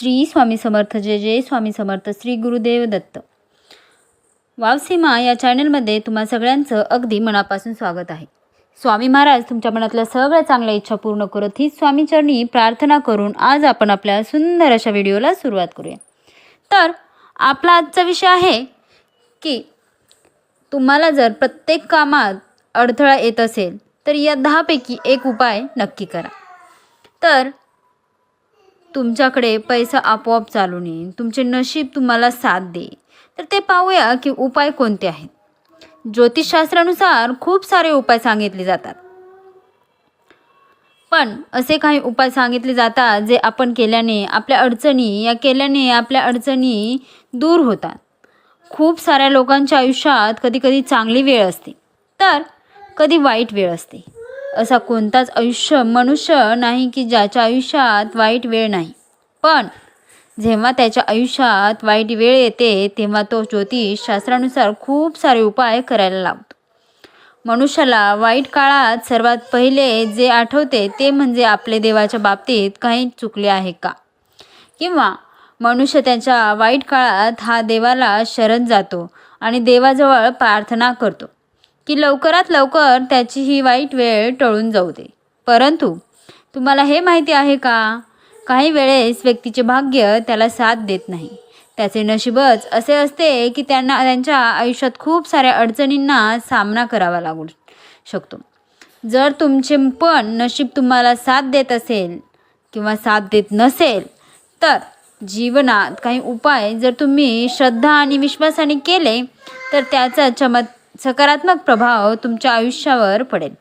श्री स्वामी समर्थ जय जय स्वामी समर्थ श्री गुरुदेव दत्त. वावसीमा या चॅनलमध्ये तुम्हा सगळ्यांचं अगदी मनापासून स्वागत आहे. स्वामी महाराज तुमच्या मनातल्या सगळ्या चांगल्या इच्छा पूर्ण करत ही स्वामीचरणी प्रार्थना करून आज आपण आपल्या सुंदर अशा व्हिडिओला सुरुवात करूया. तर आपला आजचा विषय आहे की तुम्हाला जर प्रत्येक कामात अडथळा येत असेल तर या दहापैकी एक उपाय नक्की करा. तर तुमच्याकडे पैसा आपोआप चालून येईल तुमचे नशीब तुम्हाला साथ दे तर ते पाहूया की उपाय कोणते आहेत. ज्योतिषशास्त्रानुसार खूप सारे उपाय सांगितले जातात. पण असे काही उपाय सांगितले जातात जे आपण केल्याने आपल्या अडचणी या केल्याने आपल्या अडचणी दूर होतात. खूप साऱ्या लोकांच्या आयुष्यात कधीकधी चांगली वेळ असते. तर कधी वाईट वेळ असते. असा कोणताच आयुष्य मनुष्य नाही की ज्याच्या आयुष्यात वाईट वेळ नाही. पण जेव्हा त्याच्या आयुष्यात वाईट वेळ येते तेव्हा तो ज्योतिष शास्त्रानुसार खूप सारे उपाय करायला लावतो. मनुष्याला वाईट काळात सर्वात पहिले जे आठवते ते म्हणजे आपले देवाच्या बाबतीत काही चुकले आहे का? किंवा मनुष्य त्याच्या वाईट काळात हा देवाला शरण जातो आणि देवाजवळ प्रार्थना करतो. की लवकरात लवकर त्याची ही वाईट वेळ टळून जाऊ दे. परंतु तुम्हाला हे माहिती आहे का? काही वेळेस व्यक्तीचे भाग्य त्याला साथ देत नाही. त्याचे नशीबच असे असते की त्यांना त्यांच्या आयुष्यात खूप साऱ्या अडचणींना सामना करावा लागू शकतो. जर तुमचे पण नशीब तुम्हाला साथ देत असेल किंवा साथ देत नसेल तर जीवनात काही उपाय जर तुम्ही श्रद्धा आणि विश्वासाने केले तर त्याचा चमत् सकारात्मक प्रभाव तुमच्या आयुष्यावर पडेल.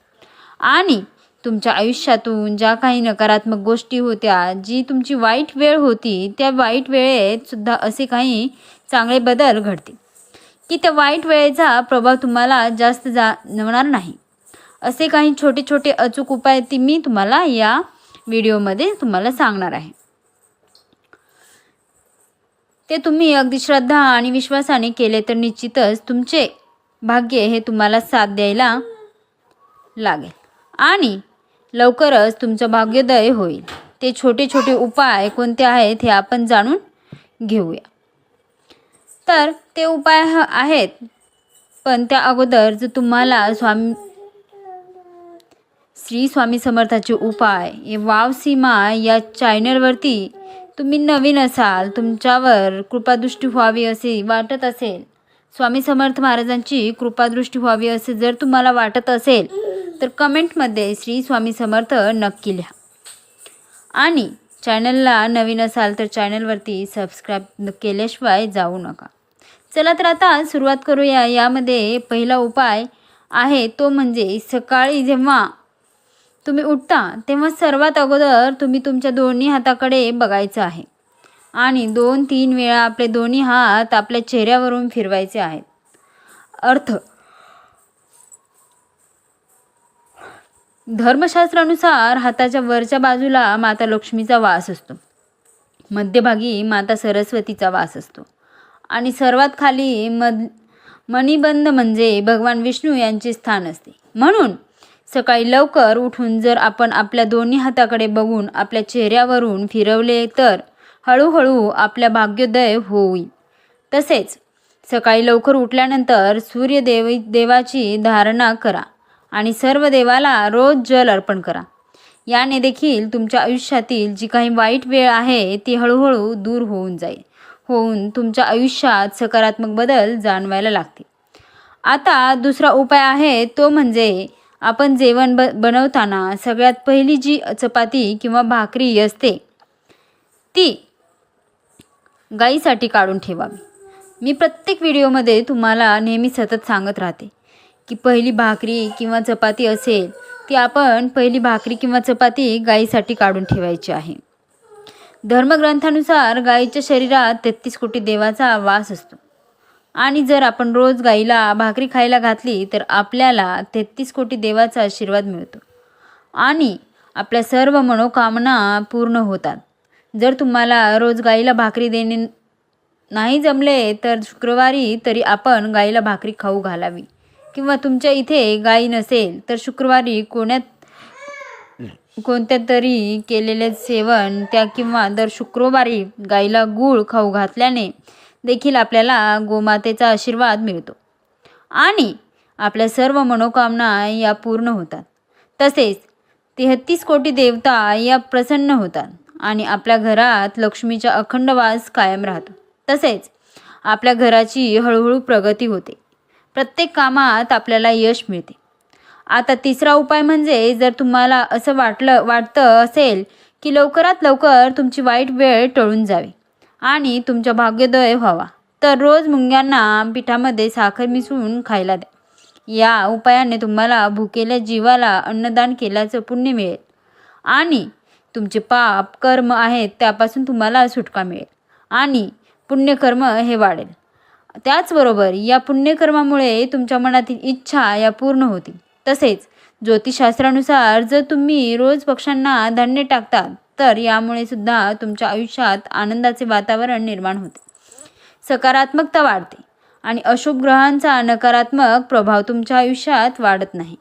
आणि तुमच्या आयुष्यातून ज्या काही नकारात्मक गोष्टी होत्या जी तुमची वाईट वेळ होती त्या वाईट वेळेत सुद्धा असे काही चांगले बदल घडतील. की त्या वाईट वेळेचा प्रभाव तुम्हाला जास्त जाणवणार नाही. असे काही छोटे छोटे अचूक उपाय ती मी तुम्हाला या व्हिडिओमध्ये तुम्हाला सांगणार आहे. ते तुम्ही अगदी श्रद्धा आणि विश्वासाने केले तर निश्चितच तुमचे भाग्य हे तुम्हाला साथ द्यायला लागेल. आणि लवकरच तुमचं भाग्योदय होईल. ते छोटे छोटे उपाय कोणते आहेत हे आपण जाणून घेऊया. तर ते उपाय ह- आहेत पण त्या अगोदर जर तुम्हाला स्वामी श्री स्वामी समर्थाचे उपाय वाव सीमा या चॅनलवरती तुम्ही नवीन असाल तुमच्यावर कृपादृष्टी व्हावी असे वाटत असेल स्वामी समर्थ महाराजांची कृपादृष्टी व्हावी असे जर तुम्हाला वाटत असेल तर कमेंटमध्ये श्री स्वामी समर्थ नक्की लिहा. आणि चॅनलला नवीन असाल तर चॅनलवरती सबस्क्राईब केल्याशिवाय जाऊ नका. चला तर आता सुरुवात करूया. यामध्ये पहिला उपाय आहे तो म्हणजे सकाळी जेव्हा तुम्ही उठता तेव्हा सर्वात अगोदर तुम्ही तुमच्या दोन्ही हाताकडे बघायचं आहे. आणि दोन तीन वेळा आपले दोन्ही हात आपल्या चेहऱ्यावरून फिरवायचे आहेत. अर्थ. धर्मशास्त्रानुसार हाताच्या वरच्या बाजूला माता लक्ष्मीचा वास असतो. मध्यभागी माता सरस्वतीचा वास असतो. आणि सर्वात खाली मध मणिबंध म्हणजे भगवान विष्णू यांचे स्थान असते. म्हणून सकाळी लवकर उठून जर आपण आपल्या दोन्ही हाताकडे बघून आपल्या चेहऱ्यावरून फिरवले तर हळूहळू आपल्या भाग्योदय होईल तसेच सकाळी लवकर उठल्यानंतर सूर्यदेव देवाची धारणा करा आणि सर्व देवाला रोज जल अर्पण करा. याने देखील तुमच्या आयुष्यातील जी काही वाईट वेळ आहे ती हळूहळू दूर होऊन जाईल. होऊन तुमच्या आयुष्यात सकारात्मक बदल जाणवायला लागतील. आता दुसरा उपाय आहे तो म्हणजे आपण जेवण ब बनवताना सगळ्यात पहिली जी चपाती किंवा भाकरी असते ती गाईसाठी काढून ठेवावी. मी प्रत्येक व्हिडिओमध्ये तुम्हाला नेहमी सतत सांगत राहते की पहिली भाकरी किंवा चपाती असेल ती आपण पहिली भाकरी किंवा चपाती गाईसाठी काढून ठेवायची आहे. धर्मग्रंथानुसार गाईच्या शरीरात तेहतीस कोटी देवाचा वास असतो. आणि जर आपण रोज गाईला भाकरी खायला घातली तर आपल्याला तेहतीस कोटी देवाचा आशीर्वाद मिळतो. आणि आपल्या सर्व मनोकामना पूर्ण होतात. जर तुम्हाला रोज गाईला भाकरी देणे नाही जमले तर शुक्रवारी तरी आपण गाईला भाकरी खाऊ घालावी. किंवा तुमच्या इथे गाई नसेल तर शुक्रवारी कोण्यात कोणत्या तरी केलेले सेवन त्या किंवा दर शुक्रवारी गाईला गूळ खाऊ घातल्याने देखील आपल्याला गोमातेचा आशीर्वाद मिळतो. आणि आपल्या सर्व मनोकामना या पूर्ण होतात. तसेच तेहत्तीस कोटी देवता या प्रसन्न होतात. आणि आपल्या घरात लक्ष्मीचा अखंड वास कायम राहतो. तसेच आपल्या घराची हळूहळू प्रगती होते. प्रत्येक कामात आपल्याला यश मिळते. आता तिसरा उपाय म्हणजे जर तुम्हाला असं वाटलं वाटतं असेल की लवकरात लवकर तुमची वाईट वेळ टळून जावी आणि तुमचा भाग्योदय व्हावा तर रोज मुंग्यांना पिठामध्ये साखर मिसळून खायला द्या. या उपायाने तुम्हाला भुकेल्या जीवाला अन्नदान केल्याचं पुण्य मिळेल. आणि तुमचे पाप कर्म आहेत त्यापासून तुम्हाला सुटका मिळेल. आणि पुण्यकर्म हे वाढेल. त्याचबरोबर या पुण्यकर्मामुळे तुमच्या मनातील इच्छा या पूर्ण होतील. तसेच ज्योतिषशास्त्रानुसार जर तुम्ही रोज पक्ष्यांना धान्य टाकतात तर यामुळे सुद्धा तुमच्या आयुष्यात आनंदाचे वातावरण निर्माण होते. सकारात्मकता वाढते आणि अशुभ ग्रहांचा नकारात्मक प्रभाव तुमच्या आयुष्यात वाढत नाही.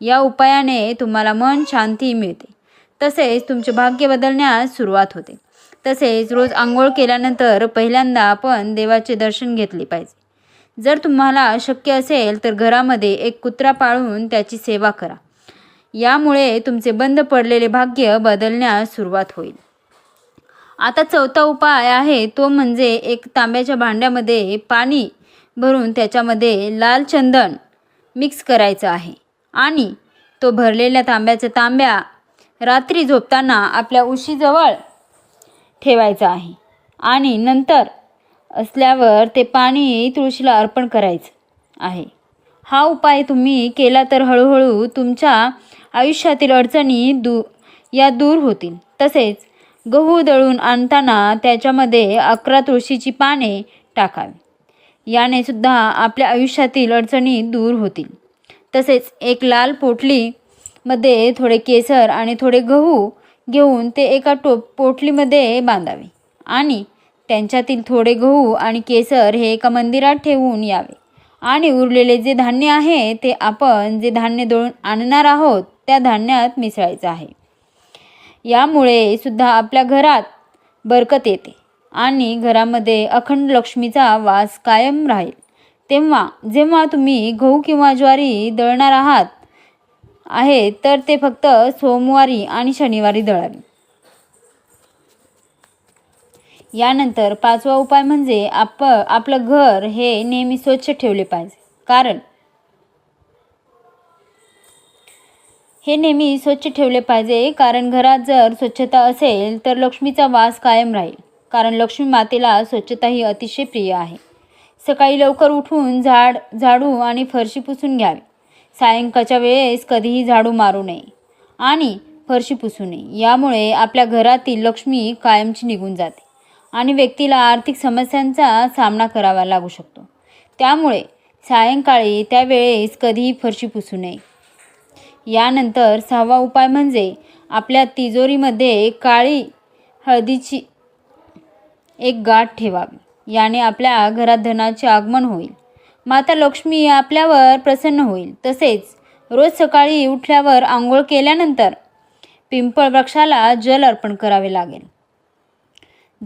या उपायाने तुम्हाला मन शांती मिळते. तसेच तुमचे भाग्य बदलण्यास सुरुवात होते. तसेच रोज आंघोळ केल्यानंतर पहिल्यांदा आपण देवाचे दर्शन घेतले पाहिजे. जर तुम्हाला शक्य असेल तर घरामध्ये एक कुत्रा पाळून त्याची सेवा करा. यामुळे तुमचे बंद पडलेले भाग्य बदलण्यास सुरुवात होईल. आता चौथा उपाय आहे तो म्हणजे एक तांब्याच्या भांड्यामध्ये पाणी भरून त्याच्यामध्ये लाल चंदन मिक्स करायचं आहे. आणि तो भरलेल्या तांब्याचा तांब्या रात्री झोपताना आपल्या उशीजवळ ठेवायचा आहे. आणि नंतर असल्यावर ते पाणी तुळशीला अर्पण करायचं आहे. हा उपाय तुम्ही केला तर हळूहळू तुमच्या आयुष्यातील अडचणी दू या दूर होतील. तसेच गहू दळून आणताना त्याच्यामध्ये अकरा तुळशीची पाने टाकावी. याने सुद्धा आपल्या आयुष्यातील अडचणी दूर होतील. तसेच एक लाल पोटली मध्ये थोडे केसर आणि थोडे गहू घेऊन ते एका टोप पोटलीमध्ये बांधावे. आणि त्यांच्यातील थोडे गहू आणि केसर हे एका मंदिरात ठेवून यावे. आणि उरलेले जे धान्य आहे ते आपण जे धान्य दळून आणणार आहोत त्या धान्यात मिसळायचं आहे. यामुळे सुद्धा आपल्या घरात बरकत येते आणि घरामध्ये अखंड लक्ष्मीचा वास कायम राहील. तेव्हा जेव्हा तुम्ही गहू किंवा ज्वारी दळणार आहात आहे तर ते फक्त सोमवारी आणि शनिवारी दळावे. यानंतर पाचवा उपाय म्हणजे आप आपलं घर हे नेहमी स्वच्छ ठेवले पाहिजे. कारण हे नेहमी स्वच्छ ठेवले पाहिजे कारण घरात जर स्वच्छता असेल तर लक्ष्मीचा वास कायम राहील. कारण लक्ष्मी मातेला स्वच्छता ही अतिशय प्रिय आहे. सकाळी लवकर उठून झाड झाडू आणि फरशी पुसून घ्यावी. सायंकाळच्या वेळेस कधीही झाडू मारू नये आणि फरशी पुसू नये. यामुळे आपल्या घरातील लक्ष्मी कायमची निघून जाते आणि व्यक्तीला आर्थिक समस्यांचा सामना करावा लागू शकतो. त्यामुळे सायंकाळी त्यावेळेस कधीही फरशी पुसू नये. यानंतर सहावा उपाय म्हणजे आपल्या तिजोरीमध्ये काळी हळदीची एक गाठ ठेवावी. याने आपल्या घरात धनाचे आगमन होईल. माता लक्ष्मी आपल्यावर प्रसन्न होईल. तसेच रोज सकाळी उठल्यावर आंघोळ केल्यानंतर पिंपळ वृक्षाला जल अर्पण करावे लागेल.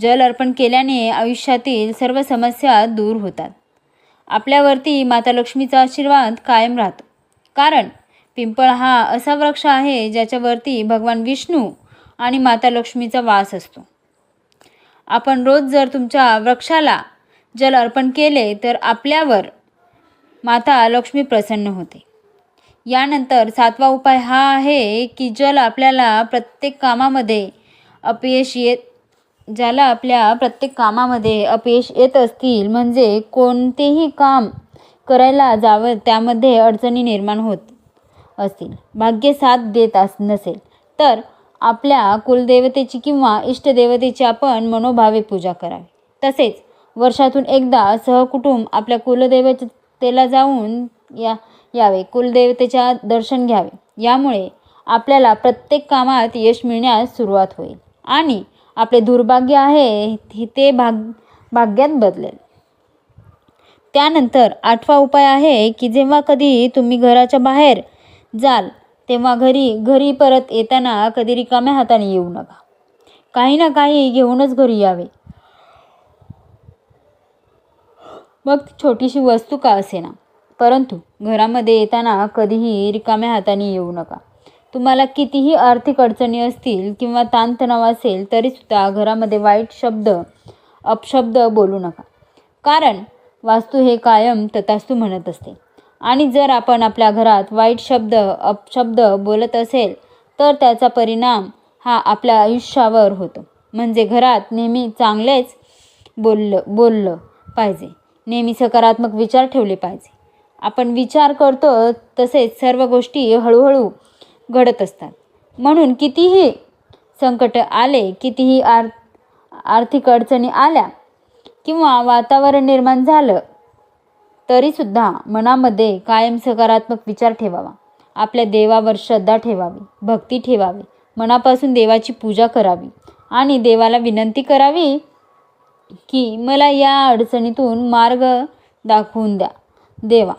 जल अर्पण केल्याने आयुष्यातील सर्व समस्या दूर होतात. आपल्यावरती माता लक्ष्मीचा आशीर्वाद कायम राहतो. कारण पिंपळ हा असा वृक्ष आहे ज्याच्यावरती भगवान विष्णू आणि माता लक्ष्मीचा वास असतो. आपण रोज जर तुमच्या वृक्षाला जल अर्पण केले तर आपल्यावर माता लक्ष्मी प्रसन्न होते. यानंतर सातवा उपाय हा आहे की जल आपल्याला प्रत्येक कामामध्ये अपयश येत ज्याला आपल्या प्रत्येक कामामध्ये अपयश येत असतील म्हणजे कोणतेही काम करायला जावं त्यामध्ये अडचणी निर्माण होत असतील. भाग्य साथ देत अस नसेल तर आपल्या कुलदेवतेची किंवा इष्टदेवतेची आपण मनोभावे पूजा करावी. तसेच वर्षातून एकदा सहकुटुंब आपल्या कुलदेवतेला जाऊन या यावे कुलदेवतेच्या दर्शन घ्यावे. यामुळे आपल्याला प्रत्येक कामात यश मिळण्यास सुरुवात होईल आणि आपले दुर्भाग्य आहे ते भाग भाग्यात बदलेल. त्यानंतर आठवा उपाय आहे की जेव्हा कधी तुम्ही घराच्या बाहेर जाल तेव्हा घरी घरी परत येताना कधी रिकाम्या हाताने येऊ नका. काही ना काही घेऊनच घरी यावे. मग ती छोटीशी वस्तू का असेना? परंतु घरामध्ये येताना कधीही रिकाम्या हाताने येऊ नका. तुम्हाला कितीही आर्थिक अडचणी असतील किंवा ताणतणाव असेल तरीसुद्धा घरामध्ये वाईट शब्द अपशब्द बोलू नका. कारण वास्तू हे कायम तथास्तू म्हणत असते. आणि जर आपण आपल्या घरात वाईट शब्द अपशब्द बोलत असेल तर त्याचा परिणाम हा आपल्या आयुष्यावर होतो. म्हणजे घरात नेहमी चांगलेच बोललं बोललं पाहिजे. नेहमी सकारात्मक विचार ठेवले पाहिजे. आपण विचार करतो तसेच सर्व गोष्टी हळूहळू घडत असतात. म्हणून कितीही संकट आले कितीही आर आर्थिक अडचणी आल्या किंवा वातावरण निर्माण झालं तरीसुद्धा मनामध्ये कायम सकारात्मक विचार ठेवावा. आपल्या देवावर श्रद्धा ठेवावी भक्ती ठेवावी मनापासून देवाची पूजा करावी आणि देवाला विनंती करावी की मला या अडचणीतून मार्ग दाखवून द्या. देवा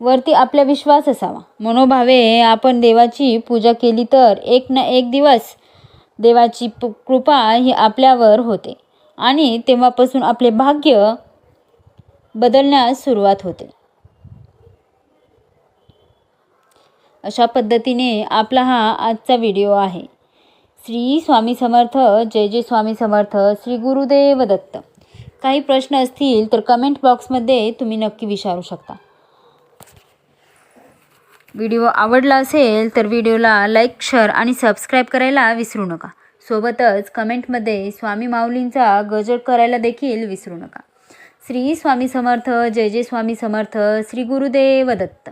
वरती आपला विश्वास असावा. मनोभावे आपण देवाची पूजा केली तर एक ना एक दिवस देवाची पु- कृपा ही आपल्यावर होते आणि तेव्हापासून आपले भाग्य बदलण्यास सुरुवात होते. अशा पद्धतीने आपला हा आजचा व्हिडिओ आहे. श्री स्वामी समर्थ जय जय स्वामी समर्थ श्री गुरुदेव दत्त. काही प्रश्न असतील तर कमेंट बॉक्समध्ये तुम्ही नक्की विचारू शकता. व्हिडिओ आवडला असेल तर व्हिडिओला लाईक शेअर आणि सबस्क्राईब करायला विसरू नका. सोबतच कमेंटमध्ये स्वामी माऊलींचा गजर करायला देखील विसरू नका. श्री स्वामी समर्थ जय जय स्वामी समर्थ श्री गुरुदेव दत्त.